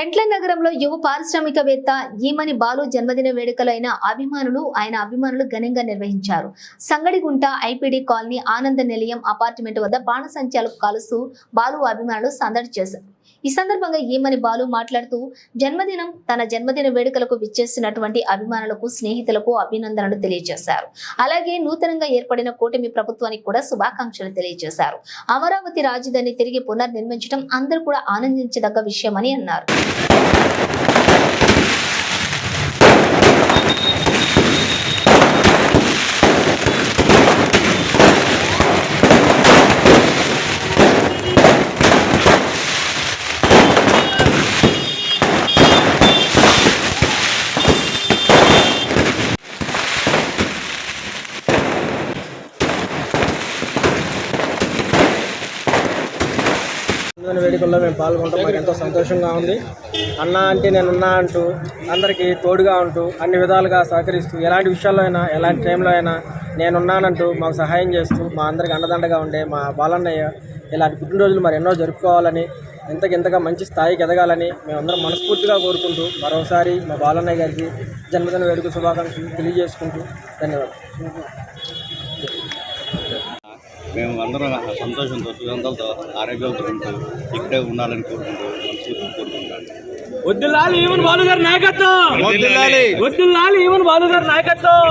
పెంట్ల నగరంలో యువ పారిశ్రామికవేత్త ఈమని బాలు జన్మదిన వేడుకలైన అభిమానులు ఆయన అభిమానులు ఘనంగా నిర్వహించారు. సంగడిగుంట ఐపీడీ కాలనీ ఆనంద నిలయం అపార్ట్మెంట్ వద్ద బాణసంచాలకు కలుస్తూ బాలు అభిమానులు సందడి చేశారు. ఈ సందర్భంగా ఈమని బాలు మాట్లాడుతూ జన్మదినం తన జన్మదిన వేడుకలకు విచ్చేస్తున్నటువంటి అభిమానులకు స్నేహితులకు అభినందనలు తెలియజేశారు. అలాగే నూతనంగా ఏర్పడిన కూటమి ప్రభుత్వానికి కూడా శుభాకాంక్షలు తెలియజేశారు. అమరావతి రాజధాని తిరిగి పునర్నిర్మించడం అందరూ కూడా ఆనందించదగ్గ విషయమని అన్నారు. జన్మదిన వేడుకల్లో మేము పాల్గొంటాం. మాకు ఎంతో సంతోషంగా ఉంది. అన్న అంటే నేనున్నా అంటూ అందరికీ తోడుగా ఉంటూ అన్ని విధాలుగా సహకరిస్తూ ఎలాంటి విషయాల్లో అయినా ఎలాంటి టైంలో అయినా నేనున్నానంటూ మాకు సహాయం చేస్తూ మా అందరికి అండదండగా ఉండే మా బాలన్నయ్య ఇలాంటి పుట్టినరోజులు మరి ఎన్నో జరుపుకోవాలని ఇంతకింతగా మంచి స్థాయికి ఎదగాలని మేమందరం మనస్ఫూర్తిగా కోరుకుంటూ మరోసారి మా బాలన్నయ్య గారికి జన్మదిన వేడుక శుభాకాంక్షలు తెలియజేసుకుంటూ ధన్యవాదాలు. మేము అందరం సంతోషంతో సుగంధాలతో ఆరోగ్యాలతో ఉంటూ ఇక్కడే ఉండాలని కోరుకుంటూ మనస్ఫూర్తిగా కోరుకుంటాను వద్దులాలి ఈవెన్ బాలు గారి నాయకత్వం. వద్దులాలి. ఈవెన్ బాలు గారి నాయకత్వం.